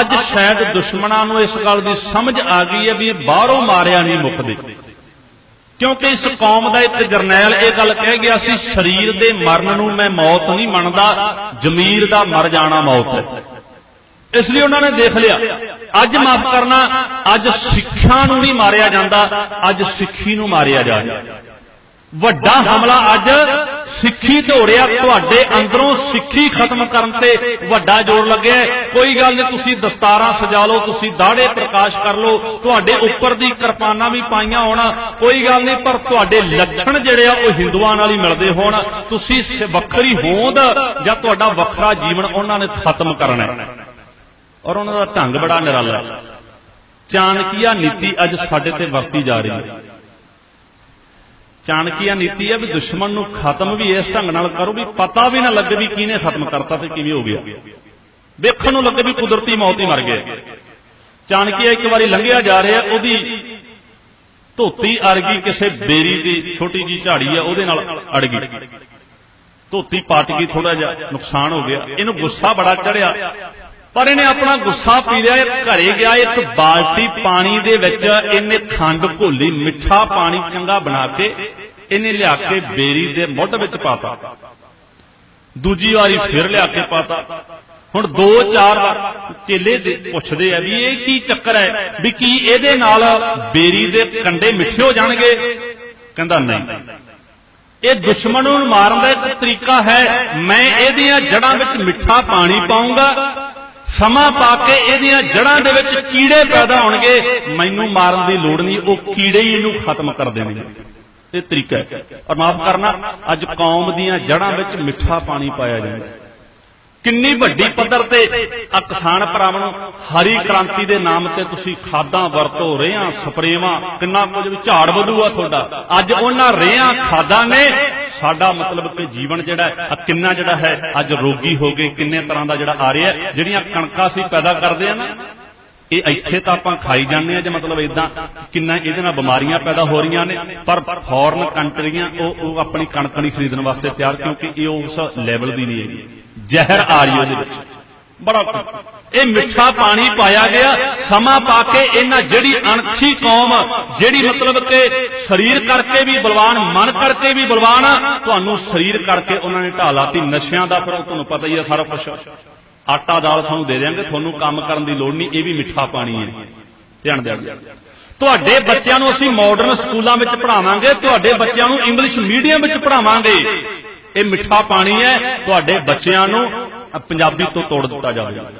ਅੱਜ ਸ਼ਾਇਦ ਦੁਸ਼ਮਣਾਂ ਨੂੰ ਇਸ ਗੱਲ ਦੀ ਸਮਝ ਆ ਗਈ ਹੈ ਵੀ ਇਹ ਬਾਹਰੋਂ ਮਾਰਿਆ ਨਹੀਂ ਮੁੱਕਦੇ। ਕਿਉਂਕਿ ਇਸ ਕੌਮ ਦਾ ਇੱਕ ਜਰਨੈਲ ਇਹ ਗੱਲ ਕਹਿ ਗਿਆ ਸੀ, ਸਰੀਰ ਦੇ ਮਰਨ ਨੂੰ ਮੈਂ ਮੌਤ ਨਹੀਂ ਮੰਨਦਾ, ਜ਼ਮੀਰ ਦਾ ਮਰ ਜਾਣਾ ਮੌਤ ਹੈ। ਇਸ ਲਈ ਉਹਨਾਂ ਨੇ ਦੇਖ ਲਿਆ, ਅੱਜ ਮਾਫ ਕਰਨਾ, ਅੱਜ ਸਿੱਖਾਂ ਨੂੰ ਨਹੀਂ ਮਾਰਿਆ ਜਾਂਦਾ, ਅੱਜ ਸਿੱਖੀ ਨੂੰ ਮਾਰਿਆ ਜਾ ਰਿਹਾ। ਵੱਡਾ ਹਮਲਾ ਅੱਜ ਸਿੱਖੀ ਤੇ ਤੁਹਾਡੇ ਅੰਦਰੋਂ ਸਿੱਖੀ ਖਤਮ ਕਰਨ ਤੇ ਵੱਡਾ ਜ਼ੋਰ ਲੱਗਿਆ ਕੋਈ ਗੱਲ ਨਹੀਂ, ਤੁਸੀਂ ਦਸਤਾਰਾਂ ਸਜਾ ਲਓ, ਤੁਸੀਂ ਦਾੜੇ ਪ੍ਰਕਾਸ਼ ਕਰ ਲਓ, ਤੁਹਾਡੇ ਉੱਪਰ ਦੀ ਕਿਰਪਾਨਾਂ ਵੀ ਪਾਈਆਂ ਹੋਣ। ਕੋਈ ਗੱਲ ਨਹੀਂ, ਪਰ ਤੁਹਾਡੇ ਲੱਛਣ ਜਿਹੜੇ ਆ, ਉਹ ਹਿੰਦੂਆਂ ਨਾਲ ਹੀ ਮਿਲਦੇ ਹੋਣ। ਤੁਸੀਂ ਵੱਖਰੀ ਹੋਂਦ ਜਾਂ ਤੁਹਾਡਾ ਵੱਖਰਾ ਜੀਵਨ ਉਹਨਾਂ ਨੇ ਖਤਮ ਕਰਨਾ ਹੈ। ਔਰ ਉਹਨਾਂ ਦਾ ਢੰਗ ਬੜਾ ਨਿਰਾਲਾ ਹੈ। ਚਾਣਕੀਆ ਨੀਤੀ ਅੱਜ ਸਾਡੇ ਤੇ ਵਰਤੀ ਜਾ ਰਹੀ ਹੈ। ਚਾਣਕੀਆ ਨੀਤੀ ਹੈ ਵੀ ਦੁਸ਼ਮਣ ਨੂੰ ਖਤਮ ਵੀ ਇਸ ਢੰਗ ਨਾਲ ਕਰੋ ਵੀ ਪਤਾ ਵੀ ਨਾ ਲੱਗੇ ਵੀ ਕਿਹਨੇ ਖਤਮ ਕਰਤਾ ਤੇ ਕਿਵੇਂ ਹੋ ਗਿਆ। ਵੇਖਣ ਨੂੰ ਲੱਗੇ ਵੀ ਕੁਦਰਤੀ ਮੌਤ ਹੀ ਮਰ ਗਿਆ। ਚਾਣਕੀਆ ਇੱਕ ਵਾਰੀ ਲੰਘਿਆ ਜਾ ਰਿਹਾ, ਉਹਦੀ ਧੋਤੀ ਅਰਗੀ ਕਿਸੇ ਬੇਰੀ ਦੀ ਛੋਟੀ ਜੀ ਝਾੜੀ ਆ, ਉਹਦੇ ਨਾਲ ਅੜ ਗਈ। ਧੋਤੀ ਪਾਟ ਗਈ ਥੋੜਾ ਜਿਹਾ ਨੁਕਸਾਨ ਹੋ ਗਿਆ। ਇਹਨੂੰ ਗੁੱਸਾ ਬੜਾ ਚੜਿਆ ਪਰ ਇਹਨੇ ਆਪਣਾ ਗੁੱਸਾ ਪੀ ਲਿਆ ਘਰੇ ਗਿਆ, ਇੱਕ ਬਾਲਟੀ ਪਾਣੀ ਦੇ ਵਿੱਚ ਇਹਨੇ ਖੰਡ ਘੋਲੀ, ਮਿੱਠਾ ਪਾਣੀ ਚੰਗਾ ਬਣਾ ਕੇ ਇਹਨੇ ਲਿਆ ਕੇ ਬੇਰੀ ਦੇ ਮੁੱਢ ਵਿੱਚ ਪਾਤਾ। ਦੂਜੀ ਵਾਰੀ ਫਿਰ ਲਿਆ ਕੇ ਪਾਤਾ। ਹੁਣ ਦੋ ਚਾਰ ਵਾਰ ਚੇਲੇ ਪੁੱਛਦੇ ਆ ਵੀ ਇਹ ਕੀ ਚੱਕਰ ਹੈ? ਵੀ ਕੀ ਇਹਦੇ ਨਾਲ ਬੇਰੀ ਦੇ ਕੰਡੇ ਮਿੱਠੇ ਹੋ ਜਾਣਗੇ? ਕਹਿੰਦਾ ਨਹੀਂ। ਇਹ ਦੁਸ਼ਮਣ ਨੂੰ ਮਾਰਨ ਦਾ ਇੱਕ ਤਰੀਕਾ ਹੈ। ਮੈਂ ਇਹਦੀਆਂ ਜੜਾਂ ਵਿੱਚ ਮਿੱਠਾ ਪਾਣੀ ਪਾਉਂਗਾ ਸਮਾਂ ਪਾ ਕੇ ਇਹਦੀਆਂ ਜੜਾਂ ਦੇ ਵਿੱਚ ਕੀੜੇ ਪੈਦਾ ਹੋਣਗੇ। ਮੈਨੂੰ ਮਾਰਨ ਦੀ ਲੋੜ ਨਹੀਂ। ਉਹ ਕੀੜੇ ਹੀ ਇਹਨੂੰ ਖਤਮ ਕਰ ਦੇਣਗੇ। ਇਹ ਤਰੀਕਾ ਹੈ। ਔਰ ਮਾਫ ਕਰਨਾ ਅੱਜ ਕੌਮ ਦੀਆਂ ਜੜਾਂ ਵਿੱਚ ਮਿੱਠਾ ਪਾਣੀ ਪਾਇਆ ਜਾਂਦਾ ਕਿੰਨੀ ਵੱਡੀ ਪੱਧਰ ਤੇ ਆ ਕਿਸਾਨ ਭਰਾਵਾਂ ਨੂੰ ਹਰੀ ਕ੍ਰਾਂਤੀ ਦੇ ਨਾਮ ਤੇ ਤੁਸੀਂ ਖਾਦਾਂ ਵਰਤੋ ਰੇਹਾਂ ਸਪਰੇਵਾਂ ਕਿੰਨਾ ਕੁਝ ਵੀ ਝਾੜ ਵਧੂਆ ਤੁਹਾਡਾ। ਅੱਜ ਉਹਨਾਂ ਰੇਹਾਂ ਖਾਦਾਂ ਨੇ। ਸਾਡਾ ਮਤਲਬ ਕਿ ਜੀਵਨ ਜਿਹੜਾ ਹੈ, ਕਿੰਨਾ ਜਿਹੜਾ ਹੈ ਅੱਜ ਰੋਗੀ ਹੋ ਗਏ ਕਿੰਨੇ ਤਰ੍ਹਾਂ ਦਾ ਜਿਹੜਾ ਆ ਰਿਹਾ ਜਿਹੜੀਆਂ ਕਣਕਾਂ ਸੀ ਪੈਦਾ ਕਰਦੇ ਆ ਨਾ ਇਹ ਇੱਥੇ ਤਾਂ ਆਪਾਂ ਖਾਈ ਜਾਂਦੇ ਆ ਜੇ ਮਤਲਬ ਇਦਾਂ ਕਿੰਨਾ ਇਹਦੇ ਨਾਲ ਬਿਮਾਰੀਆਂ ਪੈਦਾ ਹੋ ਰਹੀਆਂ ਨੇ, ਪਰ ਫੋਰਨ ਕੰਟਰੀਆਂ ਉਹ ਉਹ ਆਪਣੀ ਕਣਕ ਨਹੀਂ ਖਰੀਦਣ ਵਾਸਤੇ ਤਿਆਰ ਕਿਉਂਕਿ ਇਹ ਉਸ ਲੈਵਲ ਦੀ ਨਹੀਂ ਹੈਗੀ। ਜ਼ਹਿਰ ਆ ਰਹੀ ਉਹਦੇ ਵਿੱਚ। ਬੜਾ ਇਹ ਮਿੱਠਾ ਪਾਣੀ ਪਾਇਆ ਗਿਆ, ਸਮਾਂ ਪਾ ਕੇ ਇਹਨਾਂ ਜਿਹੜੀ ਅਣਖੀ ਕੌਮ, ਜਿਹੜੀ ਮਤਲਬ ਕਿ ਸਰੀਰ ਕਰਕੇ ਵੀ ਬਲਵਾਨ, ਮਨ ਕਰਕੇ ਵੀ ਬਲਵਾਨ, ਤੁਹਾਨੂੰ ਸਰੀਰ ਕਰਕੇ ਉਹਨਾਂ ਨੇ ਢਾਲਾਤੀ ਨਸ਼ਿਆਂ ਦਾ ਫਿਰ ਉਹ ਤੁਹਾਨੂੰ ਪਤਾ ਹੀ ਹੈ ਸਾਰਾ ਕੁਝ ਆਟਾ ਦਾਲ ਤੁਹਾਨੂੰ ਦੇ ਦਿਆਂਗੇ, ਤੁਹਾਨੂੰ ਕੰਮ ਕਰਨ ਦੀ ਲੋੜ ਨਹੀਂ, ਇਹ ਵੀ ਮਿੱਠਾ ਪਾਣੀ ਹੈ। ਧਿਆਨ ਦਿਓ ਤੁਹਾਡੇ ਬੱਚਿਆਂ ਨੂੰ ਅਸੀਂ ਮਾਡਰਨ ਸਕੂਲਾਂ ਵਿੱਚ ਪੜ੍ਹਾਵਾਂਗੇ, ਤੁਹਾਡੇ ਬੱਚਿਆਂ ਨੂੰ ਇੰਗਲਿਸ਼ ਮੀਡੀਅਮ ਵਿੱਚ ਪੜ੍ਹਾਵਾਂਗੇ। ਇਹ ਮਿੱਠਾ ਪਾਣੀ ਹੈ, ਤੁਹਾਡੇ ਬੱਚਿਆਂ ਨੂੰ ਪੰਜਾਬੀ ਤੋਂ ਤੋੜ ਦਿੱਤਾ ਜਾਵੇਗਾ